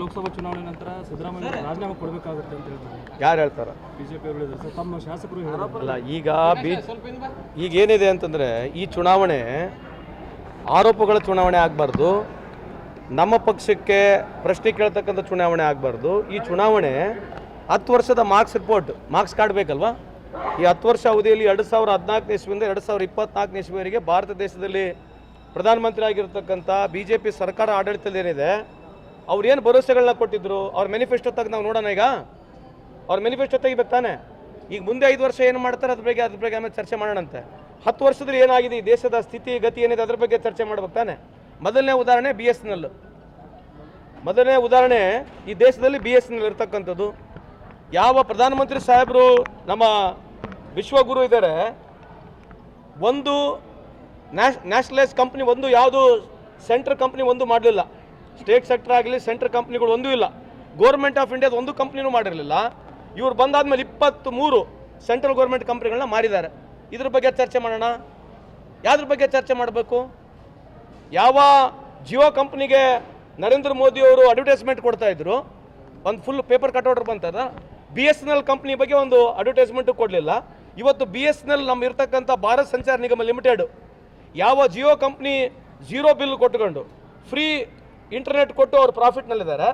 ಲೋಕಸಭಾ ಚುನಾವಣೆ ನಂತರ ಸಿದ್ದರಾಮಯ್ಯ ರಾಜೀನಾಮೆ ಕೊಡಬೇಕಾಗುತ್ತೆ ಅಂತ ಹೇಳ್ತಾರೆ. ಯಾರು ಹೇಳ್ತಾರ? ಬಿಜೆಪಿ ಅವರು ತಮ್ಮ ಶಾಸಕರು ಅಲ್ಲ ಈಗ ಬಿ ಈಗ ಏನಿದೆ ಅಂತಂದರೆ ಈ ಚುನಾವಣೆ ಆರೋಪಗಳ ಚುನಾವಣೆ ಆಗಬಾರ್ದು. ನಮ್ಮ ಪಕ್ಷಕ್ಕೆ ಪ್ರಶ್ನೆ ಕೇಳ್ತಕ್ಕಂಥ ಚುನಾವಣೆ ಆಗಬಾರ್ದು. ಈ ಚುನಾವಣೆ ಹತ್ತು ವರ್ಷದ ಮಾರ್ಕ್ಸ್ ರಿಪೋರ್ಟ್ ಮಾರ್ಕ್ಸ್ ಕಾರ್ಡ್ ಬೇಕಲ್ವಾ? ಈ ಹತ್ತು ವರ್ಷ ಅವಧಿಯಲ್ಲಿ ಎರಡು ಸಾವಿರ ಹದಿನಾಲ್ಕನೇ ಇಸ್ವಿಯಿಂದ ಎರಡು ಸಾವಿರ ಇಪ್ಪತ್ನಾಲ್ಕನೇ ಇಸ್ವಿವರೆಗೆ ಭಾರತ ದೇಶದಲ್ಲಿ ಪ್ರಧಾನಮಂತ್ರಿ ಆಗಿರ್ತಕ್ಕಂಥ ಬಿ ಜೆ ಪಿ ಸರ್ಕಾರ ಆಡಳಿತದಲ್ಲಿ ಏನಿದೆ ಅವ್ರು ಏನು ಭರವಸೆಗಳನ್ನ ಕೊಟ್ಟಿದ್ರು? ಅವ್ರ ಮೆನಿಫೆಸ್ಟೋ ತೆಗೆದು ನಾವು ನೋಡೋಣ ಈಗ? ಅವ್ರ ಮೆನಿಫೆಸ್ಟೋ ತೆಗಿಬೇಕು ತಾನೆ? ಈಗ ಮುಂದೆ ಐದು ವರ್ಷ ಏನು ಮಾಡ್ತಾರೆ ಅದ್ರ ಬಗ್ಗೆ ಅದ್ರ ಬಗ್ಗೆ ಆಮೇಲೆ ಚರ್ಚೆ ಮಾಡೋಣಂತೆ. ಹತ್ತು ವರ್ಷದಲ್ಲಿ ಏನಾಗಿದೆ ಈ ದೇಶದ ಸ್ಥಿತಿ, ಗತಿ ಏನಿದೆ ಅದ್ರ ಬಗ್ಗೆ ಚರ್ಚೆ ಮಾಡ್ಬೇಕು ತಾನೆ? ಮೊದಲನೇ ಉದಾಹರಣೆ ಬಿ ಎಸ್ ಎನ್ ಮೊದಲನೇ ಉದಾಹರಣೆ ಈ ದೇಶದಲ್ಲಿ ಬಿ ಎಸ್ ಎನ್ ಎಲ್ ಇರ್ತಕ್ಕಂಥದ್ದು. ಯಾವ ಪ್ರಧಾನಮಂತ್ರಿ ಸಾಹೇಬರು ನಮ್ಮ ವಿಶ್ವಗುರು ಇದ್ದಾರೆ ಒಂದು ನ್ಯಾಷ್, ನ್ಯಾಷನಲೈಸ್ ಕಂಪ್ನಿ, ಒಂದು ಯಾವುದು ಸೆಂಟ್ರಲ್ ಕಂಪ್ನಿ ಒಂದು ಮಾಡಲಿಲ್ಲ. ಸ್ಟೇಟ್ ಸೆಕ್ಟರ್ ಆಗಲಿ, ಸೆಂಟ್ರಲ್ ಕಂಪ್ನಿಗಳು ಒಂದೂ ಇಲ್ಲ. ಗೌರ್ಮೆಂಟ್ ಆಫ್ ಇಂಡಿಯಾದ ಒಂದು ಕಂಪ್ನಿನೂ ಮಾಡಿರಲಿಲ್ಲ. ಇವ್ರು ಬಂದಾದ್ಮೇಲೆ ಇಪ್ಪತ್ತು ಮೂರು ಸೆಂಟ್ರಲ್ ಗೌರ್ಮೆಂಟ್ ಕಂಪ್ನಿಗಳನ್ನ ಮಾಡಿದ್ದಾರೆ. ಇದ್ರ ಬಗ್ಗೆ ಚರ್ಚೆ ಮಾಡೋಣ. ಯಾವ್ದ್ರ ಬಗ್ಗೆ ಚರ್ಚೆ ಮಾಡಬೇಕು? ಯಾವ ಜಿಯೋ ಕಂಪ್ನಿಗೆ ನರೇಂದ್ರ ಮೋದಿ ಅವರು ಅಡ್ವರ್ಟೈಸ್ಮೆಂಟ್ ಕೊಡ್ತಾ ಇದ್ರು? ಒಂದು full paper cut order ಬಂತದ. B S N L company ಬಗ್ಗೆ ಒಂದು ಅಡ್ವರ್ಟೈಸ್ಮೆಂಟು ಕೊಡಲಿಲ್ಲ. ಇವತ್ತು ಬಿ ಎಸ್ ಎನ್ ಎಲ್ ನಮ್ಮ ಇರ್ತಕ್ಕಂಥ ಭಾರತ್ ಸಂಚಾರ ನಿಗಮ ಲಿಮಿಟೆಡ್ ಯಾವ ಜಿಯೋ ಕಂಪ್ನಿ ಜೀರೋ ಬಿಲ್ ಕೊಟ್ಕೊಂಡು ಫ್ರೀ ಇಂಟರ್ನೆಟ್ ಕೊಟ್ಟು ಅವ್ರು ಪ್ರಾಫಿಟ್ನಲ್ಲಿದ್ದಾರೆ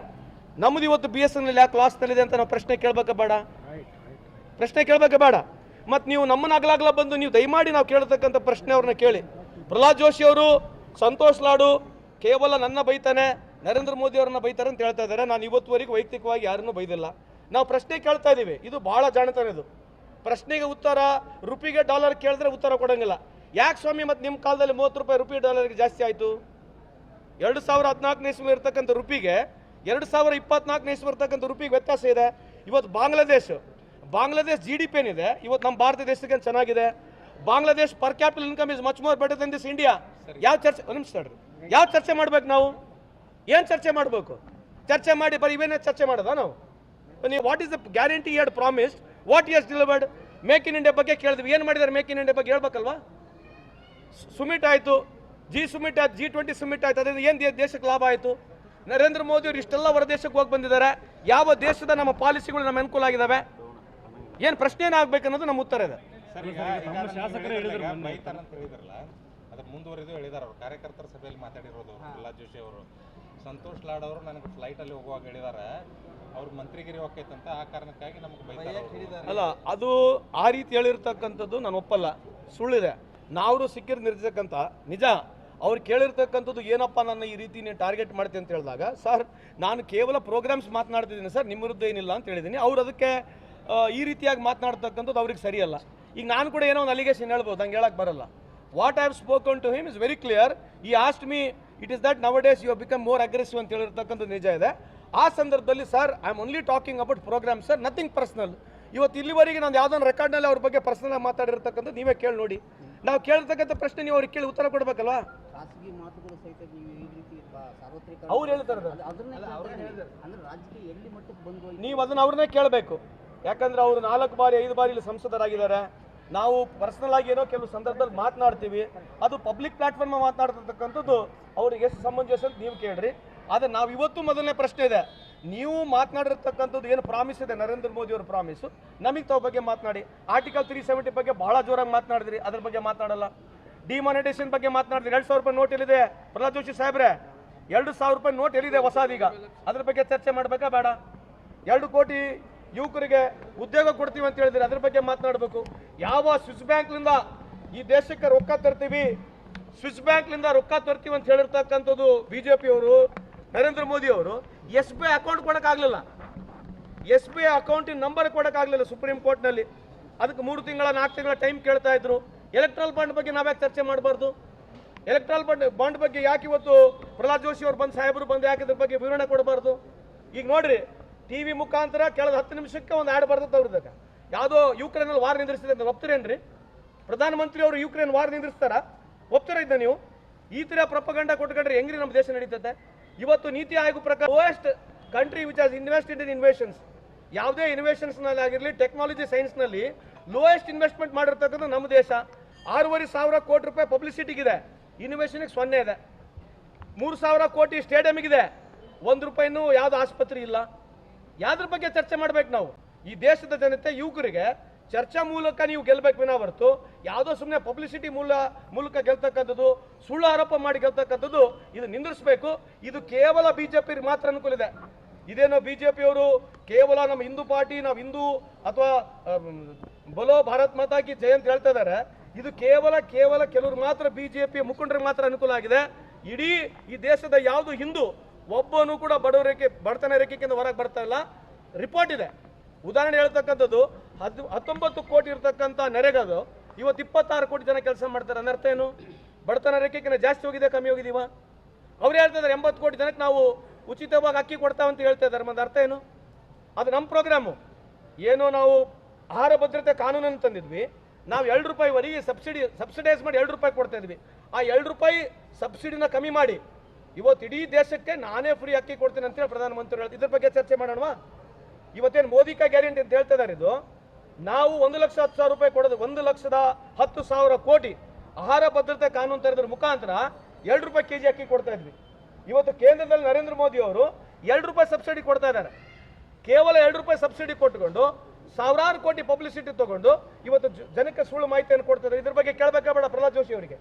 ನಮ್ಮದು ಇವತ್ತು ಬಿ ಎಸ್ ಎನ್ ಎಲ್ ಯಾಕೆ ಲಾಸ್ನಲ್ಲಿದೆ ಅಂತ ನಾವು ಪ್ರಶ್ನೆ ಕೇಳಬೇಕ ಬೇಡ? ಪ್ರಶ್ನೆ ಕೇಳಬೇಕ ಬೇಡ? ಮತ್ತು ನೀವು ನಮ್ಮನ್ನ ಅಗಲಾಗಲ ಬಂದು ನೀವು ದಯಮಾಡಿ ನಾವು ಕೇಳತಕ್ಕಂಥ ಪ್ರಶ್ನೆ ಅವ್ರನ್ನ ಕೇಳಿ. ಪ್ರಹ್ಲಾದ್ ಜೋಶಿ ಅವರು, ಸಂತೋಷ್ ಲಾಡು, ಕೇವಲ ನನ್ನ ಬೈತಾನೆ, ನರೇಂದ್ರ ಮೋದಿ ಅವ್ರನ್ನ ಬೈತಾರೆ ಅಂತ ಹೇಳ್ತಾ ಇದ್ದಾರೆ. ನಾನು ಇವತ್ತುವರೆಗೂ ವೈಯಕ್ತಿಕವಾಗಿ ಯಾರನ್ನೂ ಬೈದಿಲ್ಲ. ನಾವು ಪ್ರಶ್ನೆ ಕೇಳ್ತಾ ಇದ್ದೀವಿ ಇದು ಬಹಳ ಜಾಣತನ ಇದು. ಪ್ರಶ್ನೆಗೆ ಉತ್ತರ ರುಪಿಗೆ ಡಾಲರ್ ಕೇಳಿದ್ರೆ ಉತ್ತರ ಕೊಡಂಗಿಲ್ಲ. ಯಾಕೆ ಸ್ವಾಮಿ ಮತ್ತು ನಿಮ್ಮ ಕಾಲದಲ್ಲಿ ಮೂವತ್ತು ರೂಪಾಯಿ ರುಪಿ ಡಾಲರ್ಗೆ ಜಾಸ್ತಿ ಆಯಿತು? ಎರಡು ಸಾವಿರ ಹದಿನಾಲ್ಕನೇ ಇಸ್ವಿ ಇರ್ತಕ್ಕಂಥ ರುಪಿಗೆ ಎರಡು ಸಾವಿರ ಇಪ್ಪತ್ನಾಲ್ಕನೇ ಇಸ್ವಿ ಇರ್ತಕ್ಕಂಥ ರುಪಿಗೆ ವ್ಯತ್ಯಾಸ ಇದೆ. ಇವತ್ತು Bangladesh Bangladesh G D P ಏನಿದೆ ಇವತ್ತು ನಮ್ಮ ಭಾರತ ದೇಶಕ್ಕೆ ಚೆನ್ನಾಗಿದೆ? Bangladesh per capital income is much more better than this India ಯಾವ ಚರ್ಚೆ ಒಂದು ನಿಮಿಷ ಯಾವ ಚರ್ಚೆ ಮಾಡ್ಬೇಕು ನಾವು? ಏನು ಚರ್ಚೆ ಮಾಡಬೇಕು? ಚರ್ಚೆ ಮಾಡಿ ಬರೀ ಇವೇನೇ ಚರ್ಚೆ ಮಾಡೋದ ನಾವು? ನೀವು ವಾಟ್ ಇಸ್ ದ ಗ್ಯಾರಂಟಿ ಎರಡು promise what years delivered make in India ಬಗ್ಗೆ ಕೇಳಿದ್ವಿ. ಏನು ಮಾಡಿದ್ದಾರೆ? ಮೇಕ್ ಇನ್ ಇಂಡಿಯಾ ಬಗ್ಗೆ ಹೇಳ್ಬೇಕಲ್ವಾ? ಸುಮಿಟ್ ಆಯಿತು. ಜಿ ಸುಮಿಟ್ ಆಯ್ತು ಜಿ ಟ್ವೆಂಟಿ ಸುಮಿಟ್ ಆಯ್ತು ಅದರಿಂದ ಏನು ದೇಶಕ್ಕೆ ಲಾಭ ಆಯಿತು? ನರೇಂದ್ರ ಮೋದಿ ಅವರು ಇಷ್ಟೆಲ್ಲ ಹೊರ ದೇಶಕ್ಕೆ ಹೋಗಿ ಬಂದಿದ್ದಾರೆ. ಯಾವ ದೇಶದ ನಮ್ಮ ಪಾಲಿಸಿಗಳು ನಮ್ಮ ಅನುಕೂಲ ಆಗಿದ್ದಾವೆ ಏನು ಪ್ರಶ್ನೆ ಏನಾಗಬೇಕು ಅನ್ನೋದು ನಮ್ಮ ಉತ್ತರ ಇದೆ. ಮುಂದುವರೆದು ಹೇಳಿದಾರೆ ಅವ್ರು. ಕಾರ್ಯಕರ್ತರ ಸಭೆಯಲ್ಲಿ ಮಾತಾಡಿರೋದು ಪ್ರಹ್ಲಾದ್ ಜೋಶಿ ಅವರು. ಸಂತೋಷ್ ಲಾಡ್ ಅವರು ನನಗೆ ಫ್ಲೈಟ್ ಅಲ್ಲಿ ಹೋಗುವಾಗ ಹೇಳಿದಾರೆ ಅವ್ರ ಮಂತ್ರಿಗಿರಿ ಹೋಗ್ತೈತಂತ ಆ ಕಾರಣಕ್ಕಾಗಿ ನಮ್ಗೆ. ಅಲ್ಲ ಅದು ಆ ರೀತಿ ಹೇಳಿರ್ತಕ್ಕಂಥದ್ದು ನಾನು ಒಪ್ಪಲ್ಲ. ಸುಳ್ಳಿದೆ. ನಾವು ಸಿಕ್ಕಿರ್ ನಿರ್ದೇಶಕಂತ ನಿಜ, ಅವ್ರು ಕೇಳಿರ್ತಕ್ಕಂಥದ್ದು ಏನಪ್ಪ ನನ್ನ ಈ ರೀತಿ ನೀನು ಟಾರ್ಗೆಟ್ ಮಾಡ್ತೀನಿ ಅಂತ ಹೇಳಿದಾಗ, ಸರ್, ನಾನು ಕೇವಲ ಪ್ರೋಗ್ರಾಮ್ಸ್ ಮಾತನಾಡ್ತಿದ್ದೀನಿ, ಸರ್, ನಿಮ್ಮ ವಿರುದ್ಧ ಏನಿಲ್ಲ ಅಂತ ಹೇಳಿದ್ದೀನಿ. ಅವ್ರು ಅದಕ್ಕೆ ಈ ರೀತಿಯಾಗಿ ಮಾತನಾಡ್ತಕ್ಕಂಥದ್ದು ಅವ್ರಿಗೆ ಸರಿಯಲ್ಲ. ಈಗ ನಾನು ಕೂಡ ಏನೋ ಒಂದು ಅಲಿಗೇಷನ್ ಹೇಳ್ಬೋದು, ಹಂಗೆ ಹೇಳಕ್ಕೆ ಬರಲ್ಲ. What I have spoken to him is very clear he asked me it is that nowadays you become more aggressive ಅಂತ ಹೇಳಿರ್ತಕ್ಕಂಥ ನಿಜ ಇದೆ. ಆ ಸಂದರ್ಭದಲ್ಲಿ sir I am only talking about program sir nothing personal ಇವತ್ತು ಇಲ್ಲಿವರೆಗೆ ನಾನು ಯಾವುದೋ ರೆಕಾರ್ಡ್ನಲ್ಲಿ ಅವ್ರ ಬಗ್ಗೆ ಪರ್ಸನಲ್ ಮಾತಾಡಿರ್ತಕ್ಕಂಥದ್ದು ನೀವೇ ಕೇಳಿ ನೋಡಿ. ನಾವು ಕೇಳಿರ್ತಕ್ಕಂಥ ಪ್ರಶ್ನೆ ನೀವು ಅವ್ರಿಗೆ ಕೇಳಿ ಉತ್ತರ ಕೊಡ್ಬೇಕಲ್ವಾ? ಖಾಸಗಿ ಮಾತುಗಳು ಸಹಿತ ನೀವು ಈ ರೀತಿ ಬ- ಸಾರ್ವತ್ರಿಕ ಅವ್ರು ಹೇಳ್ತಾರೆ? ನೀವು. ಅದನ್ನ ಅವ್ರನ್ನೇ ಕೇಳಬೇಕು. ಯಾಕಂದ್ರೆ ಅವರು ನಾಲ್ಕು ಬಾರಿ ಐದು ಬಾರಿ ಇಲ್ಲಿ ಸಂಸದರಾಗಿದ್ದಾರೆ. ನಾವು ಪರ್ಸನಲ್ ಆಗಿ ಏನೋ ಕೆಲವು ಸಂದರ್ಭದಲ್ಲಿ ಮಾತನಾಡ್ತೀವಿ. ಅದು ಪಬ್ಲಿಕ್ ಪ್ಲಾಟ್ಫಾರ್ಮ್ ಮಾತನಾಡ್ತಿರ್ತಕ್ಕಂಥದ್ದು ಅವ್ರಿಗೆ ಎಷ್ಟು ಸಮಂಜಸ ಅಂತ ನೀವು ಕೇಳ್ರಿ. ಆದರೆ ನಾವು ಇವತ್ತು ಮೊದಲನೇ ಪ್ರಶ್ನೆ ಇದೆ. ನೀವು ಮಾತನಾಡಿರ್ತಕ್ಕಂಥದ್ದು ಏನು ಪ್ರಾಮಿಸ್ ಇದೆ? ನರೇಂದ್ರ ಮೋದಿ ಅವ್ರ ಪ್ರಾಮಿಸು ನಮಗೆ ತಾವು ಬಗ್ಗೆ ಮಾತನಾಡಿ. ಆರ್ಟಿಕಲ್ ತ್ರೀ ಸೆವೆಂಟಿ ಬಗ್ಗೆ ಬಹಳ ಜೋರಾಗಿ ಮಾತನಾಡಿದ್ರಿ. ಅದ್ರ ಬಗ್ಗೆ ಮಾತನಾಡಲ್ಲ. ಡಿಮಾನಿಟೇಷನ್ ಬಗ್ಗೆ ಮಾತನಾಡಿದ್ರಿ. ಎರಡು ಸಾವಿರ ರೂಪಾಯಿ ನೋಟ್ ಎಲ್ಲಿದೆ? ಪ್ರಹ್ಲಾದ್ ಜೋಶಿ ಸಾಹೇಬ್ರೆ, ಎರಡು ಸಾವಿರ ರೂಪಾಯಿ ನೋಟ್ ಎಲ್ಲಿದೆ ಹೊಸದೀಗ? ಅದ್ರ ಬಗ್ಗೆ ಚರ್ಚೆ ಮಾಡಬೇಕಾ ಬೇಡ? ಎರಡು ಕೋಟಿ ಯುವಕರಿಗೆ ಉದ್ಯೋಗ ಕೊಡ್ತೀವಿ ಅಂತ ಹೇಳಿದ್ರೆ. ಅದ್ರ ಬಗ್ಗೆ ಮಾತನಾಡಬೇಕು. ಯಾವ ಸ್ವಿಸ್ ಬ್ಯಾಂಕ್ಲಿಂದ ಈ ದೇಶಕ್ಕೆ ರೊಕ್ಕ ತರ್ತೀವಿ? ಸ್ವಿಸ್ ಬ್ಯಾಂಕ್ಲಿಂದ ರೊಕ್ಕ ತರ್ತೀವಿ ಅಂತ ಹೇಳಿರ್ತಕ್ಕಂಥದ್ದು ಬಿ ಜೆ ಪಿಯವರು ನರೇಂದ್ರ ಮೋದಿ ಅವರು ಎಸ್ ಬಿ ಐ ಅಕೌಂಟ್ ಕೊಡೋಕ್ಕಾಗಲಿಲ್ಲ. ಎಸ್ ಬಿ ಐ ಅಕೌಂಟಿನ ನಂಬರ್ ಕೊಡೋಕ್ಕಾಗಲಿಲ್ಲ ಸುಪ್ರೀಂ ಕೋರ್ಟ್ನಲ್ಲಿ. ಅದಕ್ಕೆ ಮೂರು ತಿಂಗಳ, ನಾಲ್ಕು ತಿಂಗಳ ಟೈಮ್ ಕೇಳ್ತಾ ಇದ್ರು. ಎಲೆಕ್ಟ್ರಲ್ ಬಾಂಡ್ ಬಗ್ಗೆ ನಾವ್ಯಾಕೆ ಚರ್ಚೆ ಮಾಡಬಾರ್ದು? ಎಲೆಕ್ಟ್ರಲ್ ಬಾಂಡ್ ಬಾಂಡ್ ಬಗ್ಗೆ ಯಾಕೆ ಇವತ್ತು ಪ್ರಹ್ಲಾದ್ ಜೋಶಿ ಅವ್ರು ಬಂದು, ಸಾಹೇಬರು ಬಂದು ಯಾಕೆ ಇದ್ರ ಬಗ್ಗೆ ವಿವರಣೆ ಕೊಡಬಾರ್ದು? ಈಗ ನೋಡ್ರಿ ಟಿ ವಿ ಮುಖಾಂತರ ಕೆಳದ ಹತ್ತು ನಿಮಿಷಕ್ಕೆ ಒಂದು ಆಡ್ ಬರ್ತದೆ ಅವ್ರದಾಗ ಯಾವುದೋ ಯುಕ್ರೇನಲ್ಲಿ ವಾರ ನಿಂದ್ರಿಸಿದೆ ಅಂತ ಒಪ್ತೀರೇನ್ರಿ? ಪ್ರಧಾನಮಂತ್ರಿ ಅವರು ಯುಕ್ರೇನ್ ವಾರ್ ನಿಂದ್ರಿಸ್ತಾರ? ಒಪ್ತೀರ ಇದ್ದ ನೀವು? ಈ ತರ ಪ್ರಪಗಂಡ ಕೊಟ್ಕೊಂಡ್ರೆ ಹೆಂಗ್ರಿ ನಮ್ಮ ದೇಶ ನಡೀತದೆ ಇವತ್ತು ನೀತಿ ಆಯೋಗ ಪ್ರಕಾರ lowest country which has invested in investments ಯಾವುದೇ ಇನ್ವೆಷನ್ಸ್ನಲ್ಲಿ ಆಗಿರಲಿ ಟೆಕ್ನಾಲಜಿ ಸೈನ್ಸ್ನಲ್ಲಿ ಲೋಯೆಸ್ಟ್ ಇನ್ವೆಸ್ಟ್ಮೆಂಟ್ ಮಾಡಿರ್ತಕ್ಕಂಥ ನಮ್ಮ ದೇಶ. ಆರೂವರೆ ಸಾವಿರ ಕೋಟಿ ರೂಪಾಯಿ ಪಬ್ಲಿಸಿಟಿಗಿದೆ ಇನ್ವೆಷನ್ಗೆ ಸೊನ್ನೆ ಇದೆ. ಮೂರು ಸಾವಿರ ಕೋಟಿ ಸ್ಟೇಡಿಯಮ್ಗಿದೆ ಒಂದು ರೂಪಾಯಿನೂ ಯಾವ್ದು ಆಸ್ಪತ್ರೆ ಇಲ್ಲ. ಯಾವ್ದ್ರ ಬಗ್ಗೆ ಚರ್ಚೆ ಮಾಡ್ಬೇಕು ನಾವು? ಈ ದೇಶದ ಜನತೆ, ಯುವಕರಿಗೆ ಚರ್ಚಾ ಮೂಲಕ ನೀವು ಗೆಲ್ಲಬೇಕು ವಿನ ಹೊರತು, ಯಾವುದೋ ಸುಮ್ಮನೆ ಪಬ್ಲಿಸಿಟಿ ಮೂಲ, ಮೂಲಕ ಗೆಲ್ತಕ್ಕಂಥದ್ದು, ಸುಳ್ಳು ಆರೋಪ ಮಾಡಿ ಗೆಲ್ತಕ್ಕಂಥದ್ದು, ಇದು ನಿಂದಿರಿಸಬೇಕು. ಇದು ಕೇವಲ ಬಿಜೆಪಿ ಮಾತ್ರ ಅನುಕೂಲ ಇದೆ. ಇದೇನೋ ಬಿಜೆಪಿಯವರು ಕೇವಲ ನಮ್ಮ ಹಿಂದೂ ಪಾರ್ಟಿ, ನಾವು ಹಿಂದೂ ಅಥವಾ ಬಲೋ ಭಾರತ್ ಮಾತಾ ಕಿ ಜಯ ಅಂತ ಹೇಳ್ತಾ ಇದ್ದಾರೆ ಇದು ಕೇವಲ ಕೇವಲ ಕೆಲವರು ಮಾತ್ರ ಬಿಜೆಪಿ ಮುಖಂಡರಿಗೆ ಮಾತ್ರ ಅನುಕೂಲ ಆಗಿದೆ. ಇಡೀ ಈ ದೇಶದ ಯಾವುದು ಹಿಂದೂ, ಒಬ್ಬನು ಕೂಡ ಬಡವ ರೇಖೆ ಬಡತನ ರೇಖೆಗಿಂತ ಹೊರಗೆ ಬರ್ತಾ ಇಲ್ಲ. ರಿಪೋರ್ಟ್ ಇದೆ. ಉದಾಹರಣೆ ಹೇಳ್ತಕ್ಕಂಥದ್ದು, ಹದ್ ಹತ್ತೊಂಬತ್ತು ಕೋಟಿ ಇರತಕ್ಕಂಥ ನೆರೆಗದು, ಇವತ್ತು ಇಪ್ಪತ್ತಾರು ಕೋಟಿ ಜನ ಕೆಲಸ ಮಾಡ್ತಾರೆ. ಅನ್ನರ್ಥ ಏನು? ಬಡತನ ರೇಖೆಗಿಂತ ಜಾಸ್ತಿ ಹೋಗಿದೆ, ಕಮ್ಮಿ ಹೋಗಿದೀವ? ಅವ್ರು ಹೇಳ್ತಾ ಇದ್ದಾರೆ ಎಂಬತ್ತು ಕೋಟಿ ಜನಕ್ಕೆ ನಾವು ಉಚಿತವಾಗಿ ಅಕ್ಕಿ ಕೊಡ್ತಾವಂತ ಹೇಳ್ತಾ ಇದ್ದಾರೆ. ಒಂದು ಅರ್ಥ ಏನು? ಅದು ನಮ್ಮ ಪ್ರೋಗ್ರಾಮು. ಏನು ನಾವು ಆಹಾರ ಭದ್ರತೆ ಕಾನೂನನ್ನು ತಂದಿದ್ವಿ. ನಾವು ಎರಡು ರೂಪಾಯಿವರೆಗೆ ಸಬ್ಸಿಡಿ, ಸಬ್ಸಿಡೈಸ್ ಮಾಡಿ ಎರಡು ರೂಪಾಯಿ ಕೊಡ್ತಾ ಇದ್ವಿ. ಆ ಎರಡು ರೂಪಾಯಿ ಸಬ್ಸಿಡಿನ ಕಮ್ಮಿ ಮಾಡಿ. ಇವತ್ತು ಇಡೀ ದೇಶಕ್ಕೆ ನಾನೇ ಫ್ರೀ ಅಕ್ಕಿ ಕೊಡ್ತೀನಿ ಅಂತೇಳಿ ಪ್ರಧಾನಮಂತ್ರಿ ಹೇಳ್ತಾರೆ ಇದ್ರ ಬಗ್ಗೆ ಚರ್ಚೆ ಮಾಡೋಣವಾ? ಇವತ್ತೇನು ಮೋದಿ ಕೈ ಗ್ಯಾರಂಟಿ ಅಂತ ಹೇಳ್ತಾ ಇದ್ದಾರೆ ಇದು? ನಾವು ಒಂದು ಲಕ್ಷ ಹತ್ತು ಸಾವಿರ ರೂಪಾಯಿ ಕೊಡೋದು ಒಂದು ಲಕ್ಷದ ಹತ್ತು ಸಾವಿರ ಕೋಟಿ ಆಹಾರ ಭದ್ರತೆ ಕಾನೂನು ತರದ್ರ ಮುಖಾಂತರ ಎರಡು ರೂಪಾಯಿ ಕೆಜಿ ಅಕ್ಕಿ ಕೊಡ್ತಾ ಇದ್ವಿ. ಇವತ್ತು ಕೇಂದ್ರದಲ್ಲಿ ನರೇಂದ್ರ ಮೋದಿ ಅವರು ಎರಡು ರೂಪಾಯಿ ಸಬ್ಸಿಡಿ ಕೊಡ್ತಾ ಇದ್ದಾರೆ. ಕೇವಲ ಎರಡು ರೂಪಾಯಿ ಸಬ್ಸಿಡಿ ಕೊಟ್ಟುಕೊಂಡು ಸಾವಿರಾರು ಕೋಟಿ ಪಬ್ಲಿಸಿಟಿ ತಗೊಂಡು ಇವತ್ತು ಜನಕ್ಕೆ ಸುಳ್ಳು ಮಾಹಿತಿಯನ್ನು ಕೊಡ್ತಾರೆ ಇದ್ರ ಬಗ್ಗೆ ಕೇಳಬೇಕಾ ಬೇಡ ಪ್ರಹ್ಲಾದ್ ಜೋಶಿ ಅವರಿಗೆ?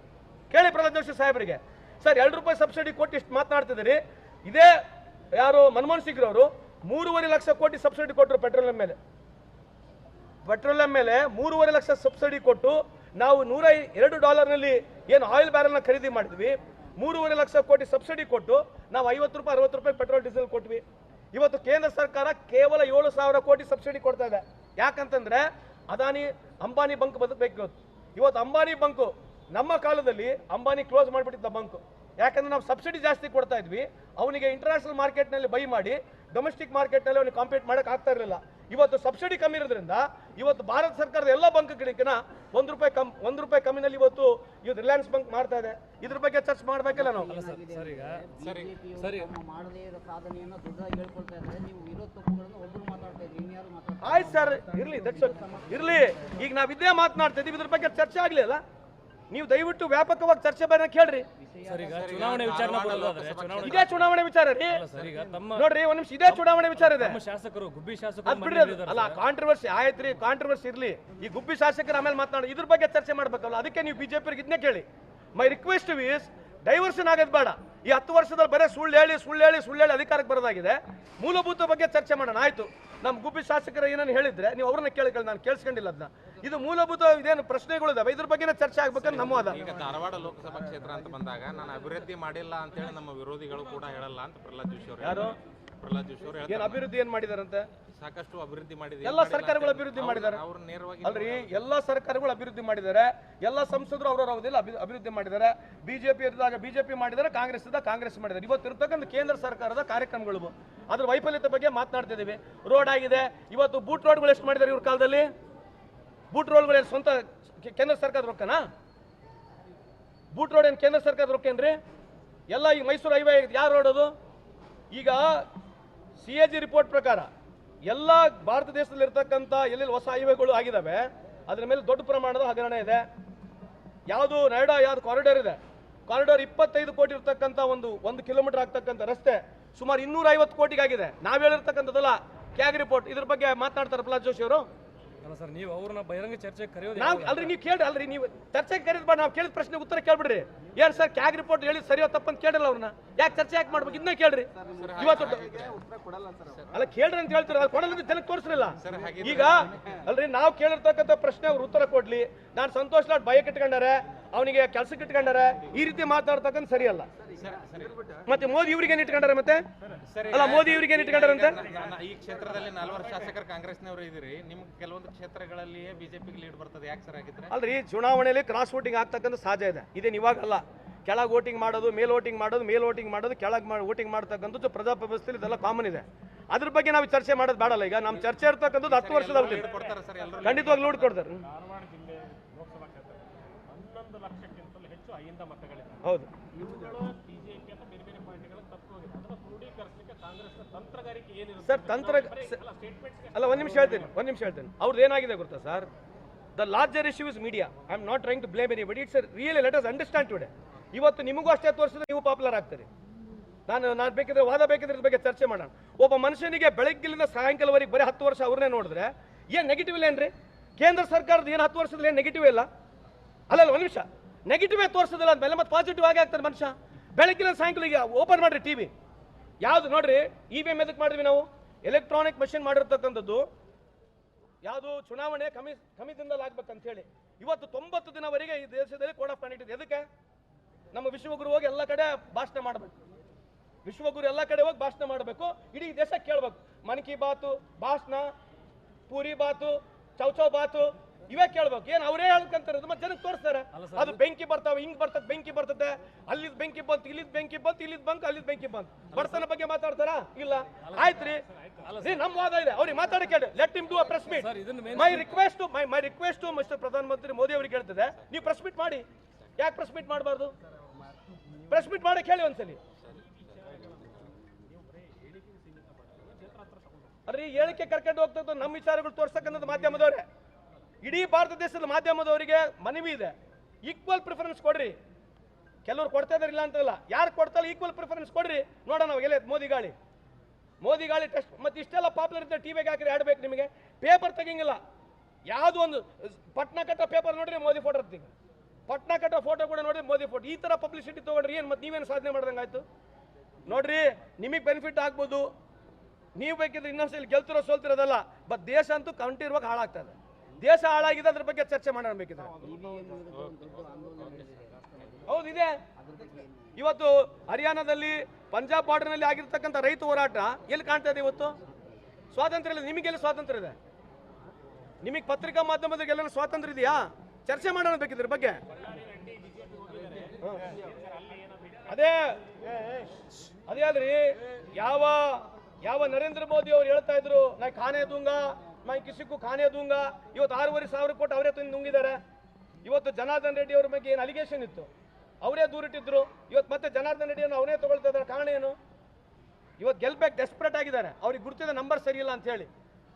ಕೇಳಿ ಪ್ರಹ್ಲಾದ್ ಜೋಶಿ ಸಾಹೇಬರಿಗೆ. ಸರ್, ಎರಡು ರೂಪಾಯಿ ಸಬ್ಸಿಡಿ ಕೊಟ್ಟು ಇಷ್ಟು ಮಾತನಾಡ್ತಿದ್ದೀರಿ. ಇದೇ ಯಾರು ಮನಮೋಹನ್ ಸಿಂಗ್ ಅವರು ಮೂರುವರೆ ಲಕ್ಷ ಕೋಟಿ ಸಬ್ಸಿಡಿ ಕೊಟ್ಟರು ಪೆಟ್ರೋಲಿಯಂ ಮೇಲೆ ಪೆಟ್ರೋಲಿಯಂ ಮೇಲೆ ಮೂರುವರೆ ಲಕ್ಷ ಸಬ್ಸಿಡಿ ಕೊಟ್ಟು ನಾವು ನೂರ ಎರಡು ಡಾಲರ್ನಲ್ಲಿ ಏನು ಆಯಿಲ್ ಬ್ಯಾರಲ್ನ ಖರೀದಿ ಮಾಡಿದ್ವಿ. ಮೂರುವರೆ ಲಕ್ಷ ಕೋಟಿ ಸಬ್ಸಿಡಿ ಕೊಟ್ಟು ನಾವು ಐವತ್ತು ರೂಪಾಯಿ, ಅರವತ್ತು ರೂಪಾಯಿ ಪೆಟ್ರೋಲ್, ಡೀಸೆಲ್ ಕೊಟ್ವಿ. ಇವತ್ತು ಕೇಂದ್ರ ಸರ್ಕಾರ ಕೇವಲ ಏಳು ಸಾವಿರ ಕೋಟಿ ಸಬ್ಸಿಡಿ ಕೊಡ್ತಾ ಇದೆ. ಯಾಕಂತಂದ್ರೆ ಅದಾನಿ, ಅಂಬಾನಿ ಬಂಕ್ ಬದುಕಬೇಕು ಇವತ್ತು. ಅಂಬಾನಿ ಬಂಕು ನಮ್ಮ ಕಾಲದಲ್ಲಿ ಅಂಬಾನಿ ಕ್ಲೋಸ್ ಮಾಡಿಬಿಟ್ಟಿದ್ದ ಬಂಕು. ಯಾಕಂದ್ರೆ ನಾವು ಸಬ್ಸಿಡಿ ಜಾಸ್ತಿ ಕೊಡ್ತಾ ಇದ್ವಿ. ಅವನಿಗೆ ಇಂಟರ್ನ್ಯಾಷನಲ್ ಮಾರ್ಕೆಟ್ನಲ್ಲಿ ಬೈ ಮಾಡಿ ಡೊಮೆಸ್ಟಿಕ್ ಮಾರ್ಕೆಟ್ನಲ್ಲಿ ಅವನಿಗೆ ಕಾಂಪೀಟ್ ಮಾಡಕ್ಕೆ ಆಗ್ತಾ ಇರಲಿಲ್ಲ. ಇವತ್ತು ಸಬ್ಸಿಡಿ ಕಮ್ಮಿ ಇರೋದ್ರಿಂದ ಇವತ್ತು ಭಾರತ ಸರ್ಕಾರದ ಎಲ್ಲ ಬಂಕ್ಗಳಿಗಿನ ಒಂದು ರೂಪಾಯಿ ಕಮ್ ಒಂದು ರೂಪಾಯಿ ಕಮ್ಮಿನಲ್ಲಿ ಇವತ್ತು ಇವತ್ತು ರಿಲಯನ್ಸ್ ಬಂಕ್ ಮಾಡ್ತಾ ಇದೆ. ಇದ್ರ ಬಗ್ಗೆ ಚರ್ಚೆ ಮಾಡಬೇಕಲ್ಲ ನಾವು? ಆಯ್ತು ಸರ್ ಇರ್ಲಿ ದಟ್ಸ್ ಇರ್ಲಿ. ಈಗ ನಾವು ಇದೇ ಮಾತನಾಡ್ತಾ ಇದೀವಿ. ಇದ್ರ ಬಗ್ಗೆ ಚರ್ಚೆ ಆಗ್ಲಿಲ್ಲ. ನೀವು ದಯವಿಟ್ಟು ವ್ಯಾಪಕವಾಗಿ ಚರ್ಚೆ ಬೇರೆ ಕೇಳ್ರಿ ಸರ್ ಈಗ ಚುನಾವಣೆ ಇದೇ ಚುನಾವಣೆ ವಿಚಾರ ರೀ. ನೋಡ್ರಿ ಒಂದ್ ನಿಮಿಷ ಇದೇ ಚುನಾವಣೆ ವಿಚಾರ ಇದೆ. ನಮ್ಮ ಶಾಸಕರು ಗುಬ್ಬಿ ಶಾಸಕರು. ಅಲ್ಲ ಕಾಂಟ್ರವರ್ಸಿ ಆಯ್ತ್ರಿ ಕಾಂಟ್ರವರ್ಸಿ ಇರ್ಲಿ. ಈ ಗುಬ್ಬಿ ಶಾಸಕರು ಆಮೇಲೆ ಮಾತನಾಡಿ ಇದ್ರ ಬಗ್ಗೆ ಚರ್ಚೆ ಮಾಡ್ಬೇಕಲ್ಲ ಅದಕ್ಕೆ ನೀವು ಬಿಜೆಪಿ ಇದನ್ನೇ ಕೇಳಿ. ಮೈ ರಿಕ್ವೆಸ್ಟ್ ವೀಸ್ ಡೈವರ್ಷನ್ ಆಗೋದು ಬೇಡ. ಈ ಹತ್ತು ವರ್ಷದಲ್ಲಿ ಬರೀ ಸುಳ್ಳು ಹೇಳಿ ಸುಳ್ಳು ಹೇಳಿ ಸುಳ್ಳು ಹೇಳಿ ಅಧಿಕಾರಕ್ಕೆ ಬರೋದಾಗಿದೆ. ಮೂಲಭೂತ ಬಗ್ಗೆ ಚರ್ಚೆ ಮಾಡೋಣ. ಆಯ್ತು. ನಮ್ಮ ಗುಬ್ಬಿ ಶಾಸಕರು ಏನೇನು ಹೇಳಿದ್ರೆ ನೀವು ಅವ್ರನ್ನ ಕೇಳಿ ನಾನು ಕೇಳಿಸ್ಕೊಂಡಿಲ್ಲ ಅದನ್ನ ಇದು ಮೂಲಭೂತ ಇದೇನು ಪ್ರಶ್ನೆಗಳು ಇದಾವೆ. ಇದ್ರ ಬಗ್ಗೆ ಚರ್ಚೆ ಆಗ್ಬೇಕಂತ ನಮ್ಮ ಈಗ ಧಾರವಾಡ ಲೋಕಸಭಾ ಕ್ಷೇತ್ರ ಅಂತ ಬಂದಾಗ ನಾನು ಅಭಿವೃದ್ಧಿ ಮಾಡಿಲ್ಲ ಅಂತ ಹೇಳಿ ನಮ್ಮ ವಿರೋಧಿಗಳು ಕೂಡ ಹೇಳಲ್ಲ ಅಂತ ಪ್ರಹ್ಲಾದ್ ಜೋಶಿ ಅವರು ಯಾರು? ಪ್ರಹ್ಲಾದ್ ಜೋಶಿ ಅವರು ಏನ್ ಹೇಳ್ತಾರೆ ಅಭಿವೃದ್ಧಿ ಏನ್ ಮಾಡಿದಾರಂತೆ? ಸಾಕಷ್ಟು ಅಭಿವೃದ್ಧಿ ಮಾಡಿದೆ. ಎಲ್ಲ ಸರ್ಕಾರಗಳು ಅಭಿವೃದ್ಧಿ ಮಾಡಿದ್ದಾರೆ ಅವ್ರು ನೇರವಾಗಿ ಅಲ್ರಿ ಎಲ್ಲ ಸರ್ಕಾರಗಳು ಅಭಿವೃದ್ಧಿ ಮಾಡಿದ್ದಾರೆ ಎಲ್ಲ ಸಂಸದರು ಅವರವರ ಅವಧಿಯಲ್ಲಿ ಅಭಿ- ಅಭಿವೃದ್ಧಿ ಮಾಡಿದ್ದಾರೆ ಬಿಜೆಪಿ ಇದ್ದಾಗ ಬಿಜೆಪಿ ಮಾಡಿದ್ದಾರೆ ಕಾಂಗ್ರೆಸ್ ಇದ್ದಾಗ ಕಾಂಗ್ರೆಸ್ ಮಾಡಿದ್ದಾರೆ ಇವತ್ತು ಇರ್ತಕ್ಕಂಥ ಕೇಂದ್ರ ಸರ್ಕಾರದ ಕಾರ್ಯಕ್ರಮಗಳು ಅದ್ರ ವೈಫಲ್ಯತೆ ಬಗ್ಗೆ ಮಾತನಾಡ್ತಿದ್ದೀವಿ ರೋಡ್ ಆಗಿದೆ. ಇವತ್ತು ಬೂಟ್ ರೋಡ್ಗಳು ಎಷ್ಟು ಮಾಡಿದ್ದಾರೆ ಇವ್ರ ಕಾಲದಲ್ಲಿ? ಬೂಟ್ ರೋಡ್ಗಳು ಏನು ಸ್ವಂತ ಕೆ- ಕೇಂದ್ರ ಸರ್ಕಾರದ ರೊಕ್ಕನಾ? ಬೂಟ್ ರೋಡ್ ಏನು ಕೇಂದ್ರ ಸರ್ಕಾರದ ರೊಕ್ಕ ಏನ್ರಿ? ಎಲ್ಲ ಈ ಮೈಸೂರು ಹೈವೇ ಯಾರು ರೋಡ್ ಅದು? ಈಗ ಸಿ ಎ ಜಿ ರಿಪೋರ್ಟ್ ಪ್ರಕಾರ ಎಲ್ಲ ಭಾರತ ದೇಶದಲ್ಲಿ ಇರ್ತಕ್ಕಂಥ ಎಲ್ಲೆಲ್ಲಿ ಹೊಸ ಹೈವೇಗಳು ಆಗಿದ್ದಾವೆ ಅದ್ರ ಮೇಲೆ ದೊಡ್ಡ ಪ್ರಮಾಣದ ಹಗರಣ ಇದೆ. ಯಾವುದು ನೈಡಾ ಯಾವ್ದು ಕಾರಿಡಾರ್ ಇದೆ. ಕಾರಿಡಾರ್ ಇಪ್ಪತ್ತೈದು ಕೋಟಿ ಇರ್ತಕ್ಕಂಥ ಒಂದು ಒಂದು ಕಿಲೋಮೀಟರ್ ಆಗ್ತಕ್ಕಂಥ ರಸ್ತೆ ಸುಮಾರು ಇನ್ನೂರ ಐವತ್ತು ಕೋಟಿಗಾಗಿದೆ. ನಾವ್ ಹೇಳಿರ್ತಕ್ಕಂಥದ್ದಲ್ಲ ಕ್ಯಾಗ್ ರಿಪೋರ್ಟ್ ಇದ್ರ ಬಗ್ಗೆ ಮಾತನಾಡ್ತಾರೆ ಪ್ರಹ್ಲಾದ್ ಜೋಶಿ ಅವರು? ಅಲ್ಲ ಸರ್ ನೀವು ಅವ್ರನ್ನ ಬಹಿರಂಗ ಚರ್ಚೆ ಕರೆಯೋದು ನಾವು ಅಲ್ರಿ ನೀವು ಕೇಳ್ರಿ ಅಲ್ರಿ ನೀವು ಚರ್ಚೆ ಕರೆದ್ ಬೇಡ ನಾವು ಕೇಳಿದ ಪ್ರಶ್ನೆ ಉತ್ತರ ಕೇಳ್ಬಿಡ್ರಿ. ಏನ್ ಸರ್ ಕ್ಯಾಗ್ ರಿಪೋರ್ಟ್ ಹೇಳಿ ಸರಿಯೋ ತಪ್ಪಂತ ಕೇಳಿಲ್ಲ ಅವ್ರನ್ನ? ಯಾಕೆ ಚರ್ಚೆ ಯಾಕೆ ಮಾಡ್ಬೇಕು? ಇದನ್ನ ಕೇಳ್ರಿ. ಇವತ್ತು ಅಲ್ಲ ಕೇಳ್ರಿ ಅಂತ ಹೇಳ್ತೀರ ಅದು ಕೊಡಲ್ಲ ಜನಕ್ಕೆ ತೋರಿಸ್ಲಿಲ್ಲ ಸರ್, ಈಗ ಅಲ್ರಿ ನಾವು ಕೇಳಿರ್ತಕ್ಕಂಥ ಪ್ರಶ್ನೆ ಅವ್ರು ಉತ್ತರ ಕೊಡ್ಲಿ. ನಾನು ಸಂತೋಷ್ ಲಾಟ್ ಭಯಕ್ಕೆ ಇಟ್ಕೊಂಡಾರೆ ಅವನಿಗೆ ಕೆಲಸಕ್ಕೆ ಇಟ್ಕೊಂಡಾರೆ ಈ ರೀತಿ ಮಾತಾಡ್ತಕ್ಕಂಥ ಸರಿಯಲ್ಲ. ಮತ್ತೆ ಮೋದಿ ಇವ್ರಿಗೆ ಏನ್ ಇಟ್ಕೊಂಡಾರೆ ಮತ್ತೆ? ಅಲ್ಲ ಮೋದಿ ಇವ್ರಿಗೆ ಇಟ್ಕೊಂಡಾರಂತೆ ಈ ಕ್ಷೇತ್ರದಲ್ಲಿ ನಾಲ್ವರು ಶಾಸಕರು ಕಾಂಗ್ರೆಸ್ನವರು ಇದ್ದೀರಿ. ನಿಮ್ಗೆ ಕೆಲವೊಂದು ಕ್ಷೇತ್ರಗಳಲ್ಲಿಯೇ ಬಿಜೆಪಿಗೆ ಲೀಡ್ ಬರ್ತದೆ. ಯಾಕೆ ಸರ್ ಆಗಿದ್ರೆ ಅಲ್ರಿ ಚುನಾವಣೆಯಲ್ಲಿ ಕ್ರಾಸ್ ವೋಟಿಂಗ್ ಆಗ್ತಕ್ಕಂಥ ಸಹಜ ಇದೆ. ಇದೇನು ಇವಾಗಲ್ಲ ಕೆಳಗೆ ವೋಟಿಂಗ್ ಮಾಡೋದು ಮೇಲ್ ವೋಟಿಂಗ್ ಮಾಡೋದು ಮೇಲ್ ವೋಟಿಂಗ್ ಮಾಡೋದು ಕೆಳಗೆ ಮಾಡಿ ವೋಟಿಂಗ್ ಮಾಡ್ತಕ್ಕಂಥದ್ದು ಪ್ರಜಾಪ್ರಭುತ್ವದಲ್ಲಿ ಇದೆಲ್ಲ ಕಾಮನ್ ಇದೆ. ಅದ್ರ ಬಗ್ಗೆ ನಾವು ಚರ್ಚೆ ಮಾಡೋದು ಬೇಡಲ್ಲ. ಈಗ ನಮ್ಮ ಚರ್ಚೆ ಇರ್ತಕ್ಕಂಥದ್ದು ಹತ್ತು ವರ್ಷದ ಖಂಡಿತವಾಗಿ ಲೋಡ್ ಕೊಡ್ತಾರೆ ಸರ್ ಎಲ್ಲರೂ ಖಂಡಿತವಾಗ್ಲೂ ಲೂಡ್ ಕೊಡ್ತಾರೆ ಧಾರವಾಡ ಜಿಲ್ಲೆ ಲೋಕಸಭಾ ಕ್ಷೇತ್ರ ಲಕ್ಷಕ್ಕಿಂತಲೂ ಹೆಚ್ಚು ಅಹಿಂದ ಮತಗಳಿದೆ ಹೌದು. ಇವುಗಳು ಬಿಜೆಪಿ ಅಥವಾ ಬೇರೆ ಬೇರೆ ತಪ್ಪು ಹೋಗಿದೆ. ಅದನ್ನು ಕ್ರೋಢೀಕರಿಸಲಿಕ್ಕೆ ಕಾಂಗ್ರೆಸ್ನ ತಂತ್ರಗಾರಿಕೆ ಏನಿರುತ್ತೆ? ಸರ್ ತಂತ್ರ ಅಲ್ಲ ಒಂದ್ ನಿಮಿಷ ಹೇಳ್ತೀನಿ ಒಂದು ನಿಮಿಷ ಹೇಳ್ತೀನಿ. ಅವ್ರದ್ದು ಏನಾಗಿದೆ ಗೊತ್ತಾ sir? The larger issue is media I am not trying to blame any but it's really let us understand today ಇವತ್ತು ನಿಮಗೂ ಅಷ್ಟೇ ತೋರಿಸಿದ್ರೆ ನೀವು ಪಾಪ್ಯುಲರ್ ಆಗ್ತೀರಿ. ನಾನು ನಾನು ಬೇಕಿದ್ರೆ ವಾದ ಬೇಕಿದ್ರೆ ಇದ್ರ ಬಗ್ಗೆ ಚರ್ಚೆ ಮಾಡೋಣ. ಒಬ್ಬ ಮನುಷ್ಯನಿಗೆ ಬೆಳಗ್ಗಿಲಿಂದ ಸಾಯಂಕಾಲವರೆಗೆ ಬರೀ ಹತ್ತು ವರ್ಷ ಅವ್ರನ್ನೇ ನೋಡಿದ್ರೆ ಏನು ನೆಗೆಟಿವ್ ಇಲ್ಲ ಏನ್ರಿ? ಕೇಂದ್ರ ಸರ್ಕಾರದ ಏನು ಹತ್ತು ವರ್ಷದಲ್ಲಿ ಏನು ನೆಗೆಟಿವ್ ಇಲ್ಲ? ಅಲ್ಲಲ್ಲ, ಒಂದು ನಿಮಿಷ. ನೆಗೆಟಿವೇ ತೋರಿಸೋದಿಲ್ಲ ಅಂದಮೇಲೆ ಮತ್ತೆ ಪಾಸಿಟಿವ್ ಆಗಿ ಆಗ್ತಾರೆ ಮನುಷ್ಯ. ಬೆಳಕಿನ ಸಾಯಂಕಾಲ ಈಗ ಓಪನ್ ಮಾಡ್ರಿ ಟಿವಿ ಯಾವ್ದು ನೋಡ್ರಿ? ಇ ವಿ ಎಂ ಎದಕ್ಕೆ ಮಾಡಿದ್ವಿ ನಾವು? ಎಲೆಕ್ಟ್ರಾನಿಕ್ ಮಷಿನ್ ಮಾಡಿರ್ತಕ್ಕಂಥದ್ದು. ಯಾವುದು? ಚುನಾವಣೆ ಕಮಿ ಕಮ್ಮಿ ದಿನದಲ್ಲಿ ಆಗ್ಬೇಕಂತ ಹೇಳಿ ಇವತ್ತು ತೊಂಬತ್ತು ದಿನವರೆಗೆ ಈ ದೇಶದಲ್ಲಿ ಕೋಡ್ ಆಫ್ ಕಂಡಕ್ಟ್ ಇದೆ. ಎದಕ್ಕೆ? ನಮ್ಮ ವಿಶ್ವಗುರು ಹೋಗಿ ಎಲ್ಲ ಕಡೆ ಭಾಷಣ ಮಾಡಬೇಕು. ವಿಶ್ವಗುರು ಎಲ್ಲ ಕಡೆ ಹೋಗಿ ಭಾಷಣ ಮಾಡಬೇಕು. ಇಡೀ ದೇಶ ಕೇಳಬೇಕು. ಮನ್ ಕಿ ಬಾತು ಭಾಷಣ, ಪೂರಿ ಬಾತು, ಚೌಚೌ ಬಾತು ಇವೇ ಕೇಳ್ಬೇಕು ಏನ್ ಅವರೇ ಹೇಳ್ಕೊಂತಾರೆ ಮತ್ತೆ ಜನಕ್ಕೆ ತೋರಿಸ್ತಾರೆ? ಅದು ಬೆಂಕಿ ಬರ್ತಾವ ಹಿಂಗ್ ಬರ್ತದೆ ಬೆಂಕಿ ಬರ್ತದೆ. ಅಲ್ಲಿದ್ ಬೆಂಕಿ ಬಂತು ಇಲ್ಲಿದ್ ಬೆಂಕಿ ಬಂತು ಇಲ್ಲಿದ್ ಬಂತ ಅಲ್ಲಿದ್ ಬೆಂಕಿ ಬಂತ. ಬಡತನ ಬಗ್ಗೆ ಮಾತಾಡ್ತಾರಾ? ಇಲ್ಲ. ಆಯ್ತ್ರಿ. ನಮ್ ವಾದ ಇದೆ. ಅವ್ರಿಗೆ ಮಾತಾಡಕ್ಕೆ let him do a press meet my request my my request mister ಪ್ರಧಾನಮಂತ್ರಿ ಮೋದಿ ಅವರಿಗೆ ಹೇಳ್ತದೆ ನೀವು ಪ್ರೆಸ್ ಮೀಟ್ ಮಾಡಿ. ಯಾಕೆ ಪ್ರೆಸ್ ಮೀಟ್ ಮಾಡಬಾರ್ದು? ಪ್ರೆಸ್ ಮೀಟ್ ಮಾಡಿ ಹೇಳಿ ಒಂದ್ಸಲಿ. ಅದ್ರಿ ಹೇಳಿಕೆ ಕರ್ಕೊಂಡು ಹೋಗ್ತದ್ದು ನಮ್ಮ ವಿಚಾರಗಳು ತೋರ್ಸಕ್ಕನ್ನೋದು ಮಾಧ್ಯಮದವರೇ. ಇಡೀ ಭಾರತ ದೇಶದ ಮಾಧ್ಯಮದವರಿಗೆ ಮನವಿ ಇದೆ. ಈಕ್ವಲ್ ಪ್ರಿಫರೆನ್ಸ್ ಕೊಡ್ರಿ. ಕೆಲವರು ಕೊಡ್ತಾ ಇದಾರೆ ಇಲ್ಲ ಅಂತಲ್ಲ. ಯಾರು ಕೊಡ್ತಾ ಈಕ್ವಲ್ ಪ್ರಿಫರೆನ್ಸ್ ಕೊಡ್ರಿ. ನೋಡೋಣ ಎಲ್ಲಿ ಮೋದಿ ಗಾಳಿ. ಮೋದಿ ಗಾಳಿ ಟೆಸ್ಟ್ ಮತ್ತೆ ಇಷ್ಟೆಲ್ಲ ಪಾಪ್ಯುಲರ್ ಇದ್ದ ಟಿವಿಗೆ ಹಾಕಿರಿ ಆಡ್ಬೇಕು ನಿಮಗೆ. ಪೇಪರ್ ತೆಗಿಂಗಿಲ್ಲ. ಯಾವುದು ಒಂದು, ಪಟ್ನ ಕಟ್ಟ ಪೇಪರ್ ನೋಡ್ರಿ, ಮೋದಿ ಫೋಟೋ ಇರ್ತೀವಿ ಪಟ್ನ ಕಟ್ಟ ಫೋಟೋ ಕೂಡ ನೋಡ್ರಿ, ಮೋದಿ ಫೋಟೋ ಈ ತರ ಪಬ್ಲಿಸಿಟಿ ತಗೊಂಡ್ರಿ, ಏನು ಮತ್ತೆ ನೀವೇನು ಸಾಧನೆ ಮಾಡ್ದಂಗೆ ಆಯ್ತು? ನೋಡ್ರಿ, ನಿಮಗೆ ಬೆನಿಫಿಟ್ ಆಗ್ಬೋದು. ನೀವು ಬೇಕಿದ್ರೆ ಇನ್ನೊಂದ್ಸಲ ಗೆಲ್ತಿರೋ ಸೋಲ್ತಿರೋದಲ್ಲ. ಬಟ್ ದೇಶ ಅಂತೂ ಕಂಟಿರುವಾಗ ಹಾಳಾಗ್ತದೆ ದೇಶ ಹಾಳಾಗಿದೆ ಅದ್ರ ಬಗ್ಗೆ ಚರ್ಚೆ ಮಾಡೋಣ ಬೇಕಿದ್ರೆ. ಹೌದು ಇದೆ ಇವತ್ತು ಹರಿಯಾಣದಲ್ಲಿ, ಪಂಜಾಬ್ ಬಾರ್ಡರ್ನಲ್ಲಿ ಆಗಿರ್ತಕ್ಕಂಥ ರೈತ ಹೋರಾಟ ಎಲ್ಲಿ ಕಾಣ್ತಾ ಇದೆ ಇವತ್ತು? ಸ್ವಾತಂತ್ರ್ಯ ಇಲ್ಲ. ನಿಮಗೆಲ್ಲ ಸ್ವಾತಂತ್ರ್ಯ ಇದೆ? ನಿಮಗೆ ಪತ್ರಿಕಾ ಮಾಧ್ಯಮದಲ್ಲಿ ಎಲ್ಲ ಸ್ವಾತಂತ್ರ್ಯ ಇದೆಯಾ? ಚರ್ಚೆ ಮಾಡೋಣ ಬೇಕಿದ್ರ ಬಗ್ಗೆ. ಅದೇ ಅದೇ ಅಲ್ರಿ ಯಾವ ಯಾವ ನರೇಂದ್ರ ಮೋದಿ ಅವ್ರು ಹೇಳ್ತಾ ಇದ್ರು ನಾ ಖಾನೆ ದೂಂಗ ನಾ ಕಿಸಿಕ್ಕು ಖಾನೆ ದೂಂಗ. ಇವತ್ತು ಆರೂವರೆ ಸಾವಿರ ಕೊಟ್ಟು ಅವರೇ ತಂದು ನುಂಗಿದ್ದಾರೆ. ಇವತ್ತು ಜನಾರ್ದನ್ ರೆಡ್ಡಿ ಅವ್ರ ಬಗ್ಗೆ ಏನು ಅಲಿಗೇಷನ್ ಇತ್ತು? ಅವರೇ ದೂರಿಟ್ಟಿದ್ರು. ಇವತ್ತು ಮತ್ತೆ ಜನಾರ್ದನ್ ರೆಡ್ಡಿಯನ್ನು ಅವನೇ ತಗೊಳ್ತಾ ಇದ್ದಾರೆ ಕಾರಣ ಏನು? ಇವತ್ತು ಗೆಲ್ಬೇಕು ಡೆಸ್ಪರೇಟ್ ಆಗಿದ್ದಾರೆ. ಅವ್ರಿಗೆ ಗುರ್ತಿದ ನಂಬರ್ ಸರಿ ಇಲ್ಲ ಅಂತ ಹೇಳಿ.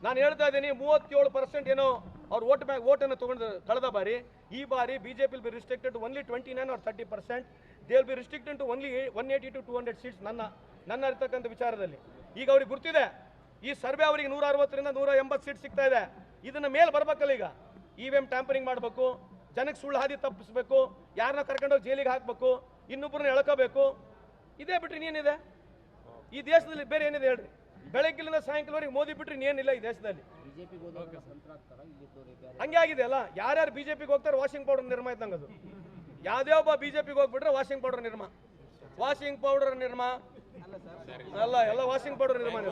ನಾನು ಹೇಳ್ತಾ ಇದ್ದೀನಿ, ಮೂವತ್ತೇಳು ಪರ್ಸೆಂಟ್ ಏನೋ ಅವ್ರು ವೋಟ್ ಬ್ಯಾಂಕ್ ವೋಟನ್ನು ತೊಗೊಂಡು ಕಳೆದ ಬಾರಿ, ಈ ಬಾರಿ B J P be restricted only twenty nine or thirty percent they will be restricted to only one eighty to two hundred seats ನನ್ನ ನನ್ನ ಇರ್ತಕ್ಕಂಥ ವಿಚಾರದಲ್ಲಿ. ಈಗ ಅವ್ರಿಗೆ ಗುರ್ತಿದೆ. ಈ ಸರ್ವೆ ಅವರಿಗೆ ನೂರ ಅರವತ್ತರಿಂದ ನೂರ ಎಂಬತ್ತು ಸೀಟ್ ಸಿಗ್ತಾ ಇದೆ. ಇದನ್ನ ಮೇಲೆ ಬರ್ಬೇಕಲ್ಲ ಈಗ? ಇ ವಿ ಎಂ ಟ್ಯಾಂಪರಿಂಗ್ ಮಾಡಬೇಕು ಜನಕ್ಕೆ ಸುಳ್ಳು ಹಾದಿ ತಪ್ಪಿಸ್ಬೇಕು ಯಾರನ್ನ ಕರ್ಕೊಂಡೋಗಿ ಜೈಲಿಗೆ ಹಾಕಬೇಕು ಇನ್ನೊಬ್ಬರನ್ನ ಎಳ್ಕೋಬೇಕು. ಇದೇ ಬಿಟ್ರಿ ಇನ್ನೇನಿದೆ? ಈ ದೇಶದಲ್ಲಿ ಬೇರೆ ಏನಿದೆ ಹೇಳ್ರಿ? ಬೆಳಗ್ಗಿಲಿಂದ ಸಾಯಂಕಾಲವರೆಗೆ ಮೋದಿ ಬಿಟ್ರೆ ಇನ್ನೇನಿಲ್ಲ ಈ ದೇಶದಲ್ಲಿ. ಹಂಗೆ ಆಗಿದೆ ಅಲ್ಲ? ಯಾರ್ಯಾರು ಬಿಜೆಪಿಗೆ ಹೋಗ್ತಾರೆ ವಾಷಿಂಗ್ ಪೌಡರ್ ನಿರ್ಮ ಇದ್ದಂಗೆ ಅದು. ಯಾವುದೇ ಒಬ್ಬ ಬಿಜೆಪಿಗೆ ಹೋಗ್ಬಿಟ್ರೆ washing powder Nirma washing powder Nirma ಅಲ್ಲ ಎಲ್ಲ ವಾಷಿಂಗ್ ಪೌಡರ್ ನಿರ್ಮಾಣ